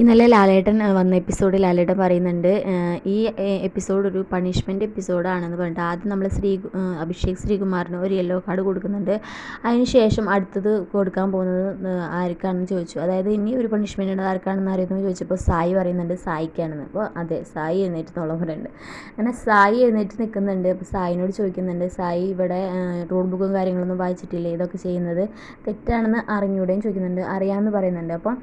ഇന്നലെ ലാലേട്ടൻ വന്ന എപ്പിസോഡിൽ ലാലേട്ടൻ പറയുന്നുണ്ട് ഈ എപ്പിസോഡ് ഒരു പണിഷ്മെന്റ് എപ്പിസോഡാണെന്ന് പറഞ്ഞിട്ട്. ആദ്യം നമ്മൾ ശ്രീ അഭിഷേക് ശ്രീകുമാറിന് ഒരു യെല്ലോ കാർഡ് കൊടുക്കുന്നുണ്ട്. അതിനുശേഷം അടുത്തത് കൊടുക്കാൻ പോകുന്നത് ആർക്കാണെന്ന് ചോദിച്ചു. അതായത് ഇനി ഒരു പണിഷ്മെന്റ് ഉണ്ട് ആർക്കാണെന്ന് അറിയുന്നു ചോദിച്ചപ്പോൾ സായി പറയുന്നുണ്ട് സായിക്കാണെന്ന്. അപ്പോൾ അതെ സായി എഴുന്നേറ്റ് എന്നുള്ള പോലെ അങ്ങനെ സായി എഴുന്നേറ്റ് നിൽക്കുന്നുണ്ട്. അപ്പോൾ സായിനോട് ചോദിക്കുന്നുണ്ട് സായി ഇവിടെ റൂൾ ബുക്കും കാര്യങ്ങളൊന്നും വായിച്ചിട്ടില്ലേ? ഇതൊക്കെ ചെയ്യുന്നത് തെറ്റാണെന്ന് അറിഞ്ഞൂടെയും ചോദിക്കുന്നുണ്ട്. അറിയാമെന്ന് പറയുന്നുണ്ട്. അപ്പം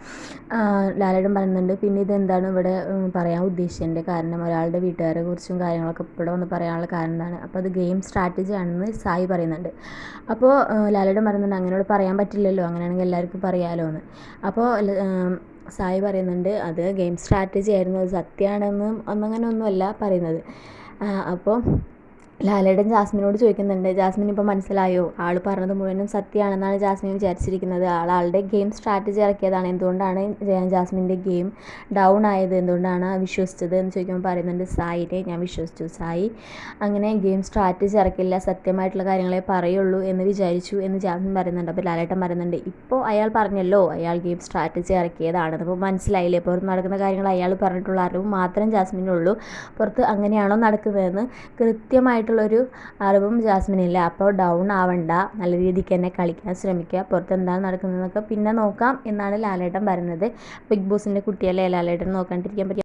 ലാലേട്ടൻ പറയുന്നുണ്ട്. പിന്നെ ഇതെന്താണ് ഇവിടെ പറയാൻ ഉദ്ദേശിച്ചതിന്റെ കാരണം? ഒരാളുടെ വീട്ടുകാരെ കുറിച്ചും കാര്യങ്ങളൊക്കെ ഇവിടെ വന്ന് പറയാനുള്ള കാരണം എന്താണ്? അപ്പോൾ അത് ഗെയിം സ്ട്രാറ്റജി ആണെന്ന് സായി പറയുന്നുണ്ട്. അപ്പോൾ ലാലയുടെ പറയുന്നുണ്ട് അങ്ങനെയോട് പറയാൻ പറ്റില്ലല്ലോ. അങ്ങനെയാണെങ്കിൽ എല്ലാവർക്കും പറയാമല്ലോ എന്ന്. അപ്പോൾ സായി പറയുന്നുണ്ട് അത് ഗെയിം സ്ട്രാറ്റജി ആയിരുന്നു. അത് സത്യമാണെന്നും ഒന്നങ്ങനെ ഒന്നുമല്ല പറയുന്നത് അപ്പോൾ ലാലേട്ടൻ ജാസ്മിനോട് ചോദിക്കുന്നുണ്ട് ജാസ്മിൻ ഇപ്പോൾ മനസ്സിലായോ? ആൾ പറഞ്ഞത് മുഴുവനും സത്യമാണെന്നാണ് ജാസ്മിൻ വിചാരിച്ചിരിക്കുന്നത്. ആൾ ആളുടെ ഗെയിം സ്ട്രാറ്റജി ഇറക്കിയതാണ്. എന്തുകൊണ്ടാണ് ജാസ്മിന്റെ ഗെയിം ഡൗൺ ആയത്? എന്തുകൊണ്ടാണ് വിശ്വസിച്ചത്? എന്ന് ചോദിക്കുമ്പോൾ പറയുന്നുണ്ട് സായിനെ ഞാൻ വിശ്വസിച്ചു സായി. അങ്ങനെ ഗെയിം സ്ട്രാറ്റജി ഇറക്കില്ല സത്യമായിട്ടുള്ള കാര്യങ്ങളെ പറയുള്ളൂ എന്ന് വിചാരിച്ചു എന്ന് ജാസ്മിൻ പറയുന്നുണ്ട്. അപ്പോൾ ലാലേട്ടൻ പറയുന്നുണ്ട് ഇപ്പോൾ അയാൾ പറഞ്ഞല്ലോ അയാൾ ഗെയിം സ്ട്രാറ്റജി ഇറക്കിയതാണെന്ന്. അപ്പോൾ മനസ്സിലായില്ലേ? പുറത്ത് നടക്കുന്ന കാര്യങ്ങൾ അയാൾ പറഞ്ഞിട്ടുള്ള അറിവ് മാത്രം ജാസ്മിനുള്ളൂ. പുറത്ത് അങ്ങനെയാണോ നടക്കുന്നതെന്ന് കൃത്യമായിട്ട് ഒരു അറിവും ജാസ്മിനില്ല അപ്പോൾ ഡൗൺ ആവണ്ട. നല്ല രീതിക്ക് തന്നെ കളിക്കാൻ ശ്രമിക്കുക. പുറത്ത് എന്താണ് നടക്കുന്നതെന്നൊക്കെ പിന്നെ നോക്കാം എന്നാണ് ലാലേട്ടൻ പറയുന്നത്. ബിഗ് ബോസിന്റെ കുട്ടിയല്ലേ? ലാലേട്ടൻ നോക്കാണ്ടിരിക്കാൻ പറ്റിയ